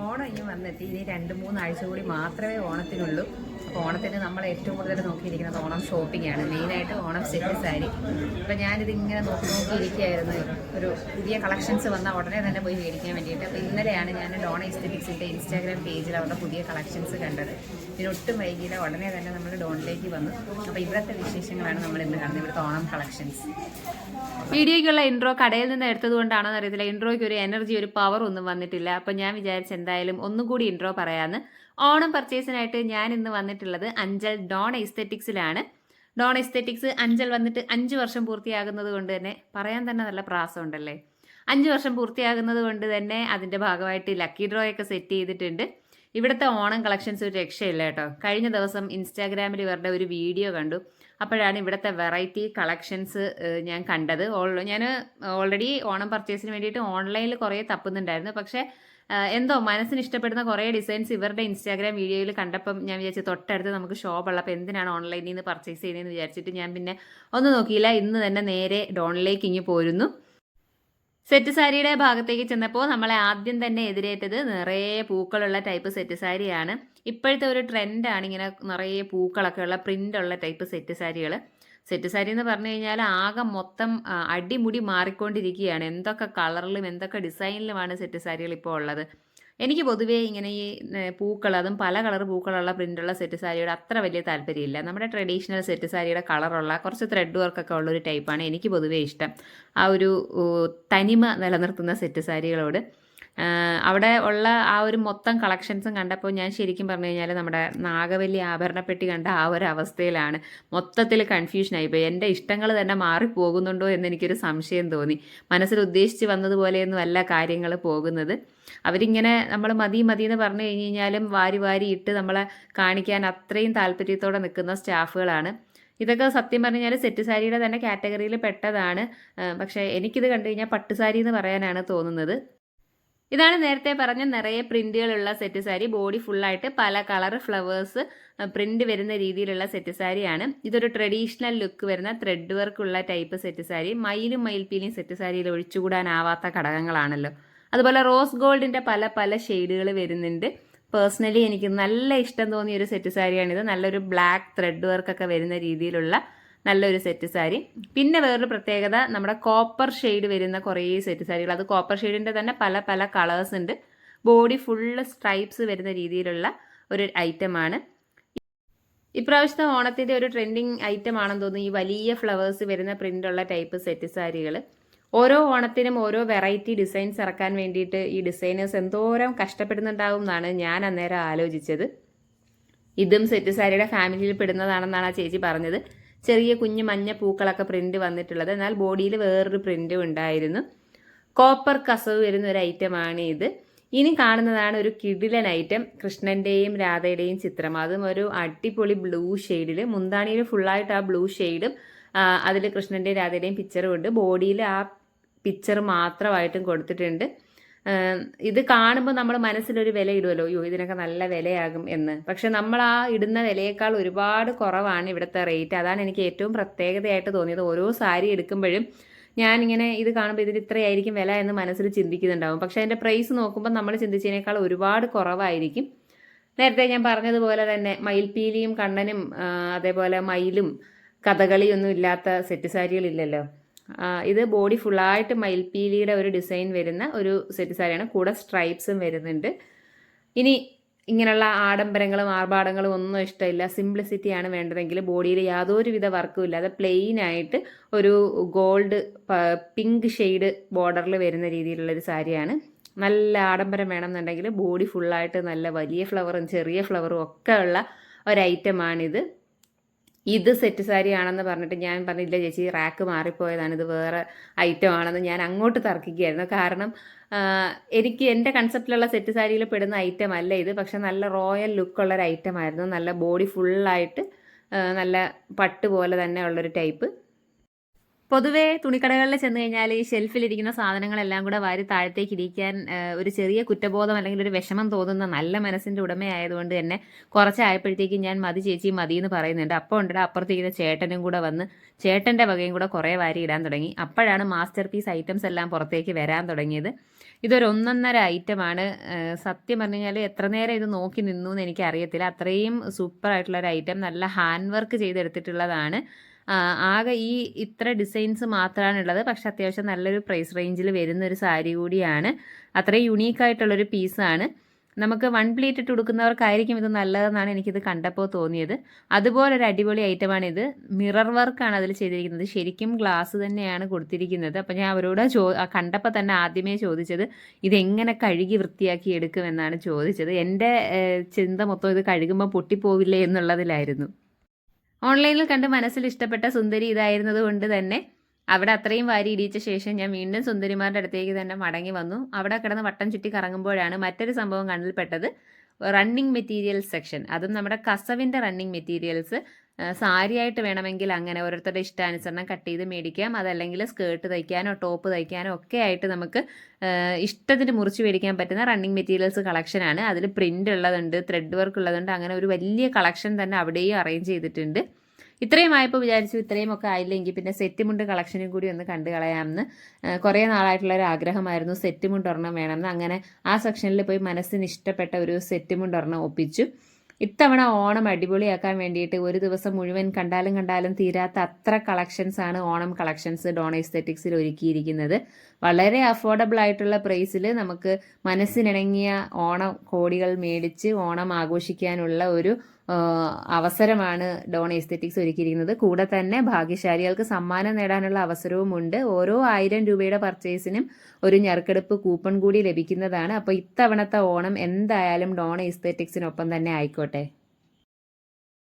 ഓണം ഇനി വന്നെത്തി. ഇനി രണ്ട് മൂന്നാഴ്ച കൂടി മാത്രമേ ഓണത്തിനുള്ളൂ. അപ്പോൾ ഓണത്തിന് നമ്മൾ ഏറ്റവും കൂടുതൽ നോക്കിയിരിക്കുന്നത് ഓണം ഷോപ്പിംഗ് ആണ്. മെയിനായിട്ട് ഓണം സെറ്റ് സാരി. അപ്പോൾ ഞാനിത് ഇങ്ങനെ നോക്കി നോക്കിയിരിക്കുകയായിരുന്നു ഒരു പുതിയ കളക്ഷൻസ് വന്ന ഉടനെ തന്നെ പോയി മേടിക്കാൻ വേണ്ടിയിട്ട്. അപ്പോൾ ഇന്നലെയാണ് ഞാൻ ഡോണ എസ്തെറ്റിക്സിന്റെ ഇൻസ്റ്റാഗ്രാം പേജിൽ അവരുടെ പുതിയ കളക്ഷൻസ് കണ്ടത്. ഇതിനൊട്ടും വൈകിയില്ല. ഉടനെ തന്നെ നമ്മൾ ഡോണിലേക്ക് വന്നു. അപ്പോൾ ഇവിടുത്തെ വിശേഷങ്ങളാണ് നമ്മൾ ഇന്ന് കാണുന്നത്. ഇവിടുത്തെ ഓണം കളക്ഷൻസ് വീഡിയോയ്ക്കുള്ള ഇൻട്രോ കടയിൽ നിന്ന് എടുത്തത് കൊണ്ടാണോ എന്നറിയത്തില്ല ഇൻട്രോയ്ക്ക് ഒരു എനർജി ഒരു പവർ ഒന്നും വന്നിട്ടില്ല. അപ്പം ഞാൻ വിചാരിച്ച എന്തായാലും ഒന്നും കൂടി ഇൻട്രോ പറയാമെന്ന് ഓണം പർച്ചേസിനായിട്ട് ഞാൻ ഇന്ന് വന്നിട്ടുള്ളത് അഞ്ചൽ ഡോൺ എസ്തെറ്റിക്സിലാണ് ഡോൺ എസ്തെറ്റിക്സ് അഞ്ചൽ വന്നിട്ട് അഞ്ച് വർഷം പൂർത്തിയാകുന്നത് കൊണ്ട് തന്നെ പറയാൻ തന്നെ നല്ല പ്രാസമുണ്ടല്ലേ? അഞ്ച് വർഷം പൂർത്തിയാകുന്നത് കൊണ്ട് തന്നെ അതിന്റെ ഭാഗമായിട്ട് ലക്കി ഡ്രോ ഒക്കെ സെറ്റ് ചെയ്തിട്ടുണ്ട്. ഇവിടുത്തെ ഓണം കളക്ഷൻസ് ഒരു രക്ഷയില്ല കേട്ടോ. കഴിഞ്ഞ ദിവസം ഇൻസ്റ്റാഗ്രാമിൽ ഇവരുടെ ഒരു വീഡിയോ കണ്ടു. അപ്പോഴാണ് ഇവിടുത്തെ വെറൈറ്റി കളക്ഷൻസ് ഞാൻ കണ്ടത്. ഞാൻ ഓൾറെഡി ഓണം പർച്ചേസിന് വേണ്ടിയിട്ട് ഓൺലൈനിൽ കുറേ തപ്പുന്നുണ്ടായിരുന്നു. പക്ഷേ എന്തോ മനസ്സിന് ഇഷ്ടപ്പെടുന്ന കുറേ ഡിസൈൻസ് ഇവരുടെ ഇൻസ്റ്റാഗ്രാം വീഡിയോയിൽ കണ്ടപ്പം ഞാൻ വിചാരിച്ചു തൊട്ടടുത്ത് നമുക്ക് ഷോപ്പ് ഉള്ളപ്പോൾ എന്തിനാണ് ഓൺലൈനിൽ നിന്ന് പർച്ചേസ് ചെയ്യുന്നതെന്ന് വിചാരിച്ചിട്ട് ഞാൻ പിന്നെ ഒന്ന് നോക്കിയില്ല. ഇന്ന് തന്നെ നേരെ ഡോണിലേക്ക് ഇങ്ങ് പോരുന്നു. സെറ്റ് സാരിയുടെ ഭാഗത്തേക്ക് ചെന്നപ്പോൾ നമ്മളെ ആദ്യം തന്നെ എതിരേറ്റത് നിറയെ പൂക്കളുള്ള ടൈപ്പ് സെറ്റ് സാരിയാണ് ഇപ്പോഴത്തെ ഒരു ട്രെൻഡാണ് ഇങ്ങനെ നിറയെ പൂക്കളൊക്കെ ഉള്ള പ്രിന്റുള്ള ടൈപ്പ് സെറ്റ് സാരികൾ സെറ്റ് സാരി എന്ന് പറഞ്ഞു കഴിഞ്ഞാൽ ആകെ മൊത്തം അടിമുടി മാറിക്കൊണ്ടിരിക്കുകയാണ്. എന്തൊക്കെ കളറിലും എന്തൊക്കെ ഡിസൈനിലുമാണ് സെറ്റ് സാരികൾ ഇപ്പോൾ ഉള്ളത്. എനിക്ക് പൊതുവേ ഇങ്ങനെ ഈ പൂക്കൾ അതും പല കളർ പൂക്കളുള്ള പ്രിന്റുള്ള സെറ്റ് സാരിയുടെ അത്ര വലിയ താല്പര്യമില്ല. നമ്മുടെ ട്രഡീഷണൽ സെറ്റ് സാരിയുടെ കളറുള്ള കുറച്ച് ത്രെഡ് വർക്കൊക്കെ ഉള്ളൊരു ടൈപ്പാണ് എനിക്ക് പൊതുവേ ഇഷ്ടം. ആ ഒരു തനിമ നിലനിർത്തുന്ന സെറ്റ് സാരികളോട്. അവിടെ ഉള്ള ആ ഒരു മൊത്തം കളക്ഷൻസും കണ്ടപ്പോൾ ഞാൻ ശരിക്കും പറഞ്ഞു കഴിഞ്ഞാൽ നമ്മുടെ നാഗവല്ലി ആഭരണപ്പെട്ടി കണ്ട ആ ഒരു അവസ്ഥയിലാണ് മൊത്തത്തിൽ കൺഫ്യൂഷനായി പോയി. എന്റെ ഇഷ്ടങ്ങൾ തന്നെ മാറിപ്പോകുന്നുണ്ടോ എന്ന് എനിക്കൊരു സംശയം തോന്നി. മനസ്സിൽ ഉദ്ദേശിച്ച് വന്നതുപോലെയൊന്നും അല്ല കാര്യങ്ങൾ പോകുന്നത്. അവരിങ്ങനെ നമ്മൾ മതി മതി എന്ന് പറഞ്ഞു കഴിഞ്ഞ് കഴിഞ്ഞാലും വാരി വാരി ഇട്ട് നമ്മളെ കാണിക്കാൻ അത്രയും താല്പര്യത്തോടെ നിൽക്കുന്ന സ്റ്റാഫുകളാണ്. ഇതൊക്കെ സത്യം പറഞ്ഞാൽ സെറ്റ് സാരിയുടെ തന്നെ കാറ്റഗറിയിൽ പെട്ടതാണ്. പക്ഷേ എനിക്കിത് കണ്ടു കഴിഞ്ഞാൽ പട്ടുസാരി എന്ന് പറയാനാണ് തോന്നുന്നത്. ഇതാണ് നേരത്തെ പറഞ്ഞ നിറയെ പ്രിന്റുകളുള്ള സെറ്റ് സാരി. ബോഡി ഫുള്ളായിട്ട് പല കളർ ഫ്ലവേഴ്സ് പ്രിന്റ് വരുന്ന രീതിയിലുള്ള സെറ്റ് സാരിയാണ്. ഇതൊരു ട്രഡീഷണൽ ലുക്ക് വരുന്ന ത്രെഡ് വർക്കുള്ള ടൈപ്പ് സെറ്റ് സാരി. മയിലും മയിൽപ്പീലിയും സെറ്റ് സാരിയിൽ ഒഴിച്ചുകൂടാനാവാത്ത ഘടകങ്ങളാണല്ലോ. അതുപോലെ റോസ് ഗോൾഡിന്റെ പല പല ഷെയ്ഡുകൾ വരുന്നുണ്ട്. പേഴ്സണലി എനിക്ക് നല്ല ഇഷ്ടം തോന്നിയ ഒരു സെറ്റ് സാരിയാണിത്. നല്ലൊരു ബ്ലാക്ക് ത്രെഡ് വർക്കൊക്കെ വരുന്ന രീതിയിലുള്ള നല്ലൊരു സെറ്റ് സാരി. പിന്നെ വേറൊരു പ്രത്യേകത നമ്മുടെ കോപ്പർ ഷെയ്ഡ് വരുന്ന കുറേ സെറ്റ് സാരികൾ. അത് കോപ്പർ ഷെയ്ഡിന്റെ തന്നെ പല പല കളേഴ്സ് ഉണ്ട്. ബോഡി ഫുള്ള് സ്ട്രൈപ്സ് വരുന്ന രീതിയിലുള്ള ഒരു ഐറ്റമാണ് ഇപ്രാവശ്യത്തെ ഓണത്തിന്റെ ഒരു ട്രെൻഡിങ് ഐറ്റം ആണെന്ന് തോന്നുന്നു ഈ വലിയ ഫ്ലവേഴ്സ് വരുന്ന പ്രിന്റുള്ള ടൈപ്പ് സെറ്റ് സാരികൾ ഓരോ ഓണത്തിനും ഓരോ വെറൈറ്റി ഡിസൈൻസ് ഇറക്കാൻ വേണ്ടിയിട്ട് ഈ ഡിസൈനേഴ്സ് എന്തോരം കഷ്ടപ്പെടുന്നുണ്ടാവും എന്നാണ് ഞാൻ അന്നേരം ആലോചിച്ചത്. ഇതും സെറ്റ് സാരിയുടെ ഫാമിലിയിൽ പെടുന്നതാണെന്നാണ് ആ ചേച്ചി പറഞ്ഞത്. ചെറിയ കുഞ്ഞ് മഞ്ഞ പൂക്കളൊക്കെ പ്രിന്റ് വന്നിട്ടുള്ളത്. എന്നാൽ ബോഡിയിൽ വേറൊരു പ്രിന്റും ഉണ്ടായിരുന്നു. കോപ്പർ കസവ് വരുന്ന ഒരു ഐറ്റമാണ് ഇത്. ഇനി കാണുന്നതാണ് ഒരു കിടിലൻ ഐറ്റം കൃഷ്ണന്റെയും രാധയുടെയും ചിത്രം. അതും ഒരു അടിപൊളി ബ്ലൂ ഷെയ്ഡിൽ മുന്താണിയിൽ ഫുള്ളായിട്ട് ആ ബ്ലൂ ഷെയ്ഡും അതിൽ കൃഷ്ണന്റെയും രാധയുടെയും പിക്ചറും ഉണ്ട്. ബോഡിയിൽ ആ പിക്ചർ മാത്രമായിട്ടും കൊടുത്തിട്ടുണ്ട്. ഇത് കാണുമ്പോൾ നമ്മൾ മനസ്സിലൊരു വില ഇടുമല്ലോ അയ്യോ ഇതിനൊക്കെ നല്ല വിലയാകും എന്ന്. പക്ഷെ നമ്മൾ ആ ഇടുന്ന വിലയേക്കാൾ ഒരുപാട് കുറവാണ് ഇവിടുത്തെ റേറ്റ്. അതാണ് എനിക്ക് ഏറ്റവും പ്രത്യേകതയായിട്ട് തോന്നിയത്. ഓരോ സാരി എടുക്കുമ്പോഴും ഞാൻ ഇങ്ങനെ ഇത് കാണുമ്പോൾ ഇതിന് ഇത്രയായിരിക്കും വില എന്ന് മനസ്സിൽ ചിന്തിക്കുന്നുണ്ടാവും. പക്ഷെ അതിന്റെ പ്രൈസ് നോക്കുമ്പോൾ നമ്മൾ ചിന്തിച്ചതിനേക്കാൾ ഒരുപാട് കുറവായിരിക്കും. നേരത്തെ ഞാൻ പറഞ്ഞതുപോലെ തന്നെ മയിൽപ്പീലിയും കണ്ണനും അതേപോലെ മയിലും കഥകളിയൊന്നും ഇല്ലാത്ത സെറ്റ് സാരികളില്ലല്ലോ. ഇത് ബോഡി ഫുള്ളായിട്ട് മയിൽപ്പീലിയുടെ ഒരു ഡിസൈൻ വരുന്ന ഒരു സെറ്റ് സാരിയാണ്. കൂടെ സ്ട്രൈപ്സും വരുന്നുണ്ട്. ഇനി ഇങ്ങനെയുള്ള ആഡംബരങ്ങളും ആർഭാടങ്ങളും ഒന്നും ഇഷ്ടമില്ല. സിംപ്ലിസിറ്റിയാണ് വേണ്ടതെങ്കിൽ ബോഡിയിൽ യാതൊരുവിധ വർക്കും ഇല്ലാതെ പ്ലെയിൻ ആയിട്ട് ഒരു ഗോൾഡ് പിങ്ക് ഷെയ്ഡ് ബോർഡറിൽ വരുന്ന രീതിയിലുള്ള ഒരു സാരിയാണ്. നല്ല ആഡംബരം വേണമെന്നുണ്ടെങ്കിൽ ബോഡി ഫുള്ളായിട്ട് നല്ല വലിയ ഫ്ലവറും ചെറിയ ഫ്ലവറും ഒക്കെ ഉള്ള ഒരു ഐറ്റമാണിത് ഇത് സെറ്റ് സാരി ആണെന്ന് പറഞ്ഞിട്ട് ഞാൻ പറഞ്ഞില്ല ചേച്ചി റാക്ക് മാറിപ്പോയതാണ്. ഇത് വേറെ ഐറ്റം ആണെന്ന് ഞാൻ അങ്ങോട്ട് തർക്കിക്കുകയായിരുന്നു. കാരണം എനിക്ക് എന്റെ കൺസെപ്റ്റിലുള്ള സെറ്റ് സാരിയിൽ പെടുന്ന ഐറ്റം അല്ല ഇത്. പക്ഷെ നല്ല റോയൽ ലുക്കുള്ള ഒരു ഐറ്റം ആയിരുന്നു. നല്ല ബോഡി ഫുള്ളായിട്ട് നല്ല പട്ട് പോലെ തന്നെ ഉള്ളൊരു ടൈപ്പ് പൊതുവേ തുണിക്കടകളിൽ ചെന്ന് കഴിഞ്ഞാൽ ഈ ഷെൽഫിലിരിക്കുന്ന സാധനങ്ങളെല്ലാം കൂടെ വാരി താഴത്തേക്ക് ഇരിക്കാൻ ഒരു ചെറിയ കുറ്റബോധം അല്ലെങ്കിൽ ഒരു വിഷമം തോന്നുന്ന നല്ല മനസ്സിന്റെ ഉടമയായതുകൊണ്ട് തന്നെ കുറച്ചായപ്പോഴത്തേക്കും ഞാൻ മതി ചേച്ചി മതി എന്ന് പറയുന്നുണ്ട്. അപ്പോൾ ഉണ്ടല്ലോ അപ്പുറത്തേക്ക് ചേട്ടനും കൂടെ വന്ന് ചേട്ടന്റെ വകയും കൂടെ കുറേ വാരി ഇടാൻ തുടങ്ങി. അപ്പോഴാണ് മാസ്റ്റർ പീസ് ഐറ്റംസ് എല്ലാം പുറത്തേക്ക് വരാൻ തുടങ്ങിയത്. ഇതൊരു ഒന്നൊന്നര ഐറ്റമാണ് സത്യം പറഞ്ഞു കഴിഞ്ഞാൽ എത്ര നേരം ഇത് നോക്കി നിന്നു എന്ന് എനിക്ക് അറിയത്തില്ല അത്രയും സൂപ്പർ ആയിട്ടുള്ള ഒരു ഐറ്റം നല്ല ഹാൻഡ് വർക്ക് ചെയ്തെടുത്തിട്ടുള്ളതാണ്. ആകെ ഈ ഇത്ര ഡിസൈൻസ് മാത്രമാണ് ഉള്ളത് പക്ഷെ അത്യാവശ്യം നല്ലൊരു പ്രൈസ് റേഞ്ചിൽ വരുന്ന ഒരു സാരി കൂടിയാണ്. അത്രയും യുണീക്ക് ആയിട്ടുള്ളൊരു പീസാണ്. നമുക്ക് വൺ പ്ലേറ്റ് ഇട്ട് കൊടുക്കുന്നവർക്കായിരിക്കും ഇത് നല്ലതെന്നാണ് എനിക്കിത് കണ്ടപ്പോൾ തോന്നിയത്. അതുപോലെ ഒരു അടിപൊളി ഐറ്റമാണ് ഇത്. മിറർ വർക്കാണ് അതിൽ ചെയ്തിരിക്കുന്നത്. ശരിക്കും ഗ്ലാസ് തന്നെയാണ് കൊടുത്തിരിക്കുന്നത്. അപ്പം ഞാൻ അവരോട് ചോ കണ്ടപ്പോൾ തന്നെ ആദ്യമേ ചോദിച്ചത് ഇതെങ്ങനെ കഴുകി വൃത്തിയാക്കി എടുക്കുമെന്നാണ് ചോദിച്ചത്. എന്റെ ചിന്ത മൊത്തം ഇത് കഴുകുമ്പോൾ പൊട്ടിപ്പോവില്ലേ എന്നുള്ളതിലായിരുന്നു. ഓൺലൈനിൽ കണ്ട് മനസ്സിൽ ഇഷ്ടപ്പെട്ട സുന്ദരി ഇതായിരുന്നത് കൊണ്ട് തന്നെ അവിടെ അത്രയും വാരി ഇടിയിച്ച ശേഷം ഞാൻ വീണ്ടും സുന്ദരിമാരുടെ അടുത്തേക്ക് തന്നെ മടങ്ങി വന്നു. അവിടെ കിടന്ന് വട്ടം ചുറ്റി കറങ്ങുമ്പോഴാണ് മറ്റൊരു സംഭവം കണ്ണിൽപ്പെട്ടത് റണ്ണിങ് മെറ്റീരിയൽസ് സെക്ഷൻ അതും നമ്മുടെ കസവിന്റെ റണ്ണിങ് മെറ്റീരിയൽസ് സാരിയായിട്ട് വേണമെങ്കിൽ അങ്ങനെ ഓരോരുത്തരുടെ ഇഷ്ടാനുസരണം കട്ട് ചെയ്ത് മേടിക്കാം. അതല്ലെങ്കിൽ സ്കേർട്ട് തയ്ക്കാനോ ടോപ്പ് തയ്ക്കാനോ ഒക്കെ ആയിട്ട് നമുക്ക് ഇഷ്ടത്തിന് മുറിച്ച് മേടിക്കാൻ പറ്റുന്ന റണ്ണിങ് മെറ്റീരിയൽസ് കളക്ഷനാണ് അതിൽ പ്രിന്റ് ഉള്ളതുണ്ട് ത്രെഡ് വർക്ക് ഉള്ളതുണ്ട് അങ്ങനെ ഒരു വലിയ കളക്ഷൻ തന്നെ അവിടെയും അറേഞ്ച് ചെയ്തിട്ടുണ്ട്. ഇത്രയും ആയപ്പോൾ വിചാരിച്ചു ഇത്രയും ഒക്കെ ആയില്ലെങ്കിൽ പിന്നെ സെറ്റ് മുണ്ട് കളക്ഷനും കൂടി ഒന്ന് കണ്ടു കളയാമെന്ന് കുറേ നാളായിട്ടുള്ള ഒരു ആഗ്രഹമായിരുന്നു. സെറ്റ് മുണ്ട് ഒരെണ്ണം വേണമെന്ന്. അങ്ങനെ ആ സെക്ഷനിൽ പോയി മനസ്സിന് ഇഷ്ടപ്പെട്ട ഒരു സെറ്റ് മുണ്ട് ഒരെണ്ണം ഒപ്പിച്ചു. ഇത്തവണ ഓണം അടിപൊളിയാക്കാൻ വേണ്ടിയിട്ട് ഒരു ദിവസം മുഴുവൻ കണ്ടാലും കണ്ടാലും തീരാത്ത അത്ര കളക്ഷൻസ് ആണ് ഓണം കളക്ഷൻസ് ഡോൺ എസ്തെറ്റിക്സിൽ ഒരുക്കിയിരിക്കുന്നത്. വളരെ അഫോർഡബിൾ ആയിട്ടുള്ള പ്രൈസിൽ നമുക്ക് മനസ്സിനിണങ്ങിയ ഓണം കോടികൾ മേടിച്ച് ഓണം ആഘോഷിക്കാനുള്ള ഒരു അവസരമാണ് ഡോൺ എസ്തെറ്റിക്സ് ഒരുക്കിയിരിക്കുന്നത്. കൂടെ തന്നെ ഭാഗ്യശാലികൾക്ക് സമ്മാനം നേടാനുള്ള അവസരവുമുണ്ട് ഓരോ ആയിരം രൂപയുടെ പർച്ചേസിനും ഒരു ഞെറുക്കെടുപ്പ് കൂപ്പൺ കൂടി ലഭിക്കുന്നതാണ്. അപ്പോൾ ഇത്തവണത്തെ ഓണം എന്തായാലും ഡോൺ എസ്തെറ്റിക്സിനൊപ്പം തന്നെ ആയിക്കോട്ടെ.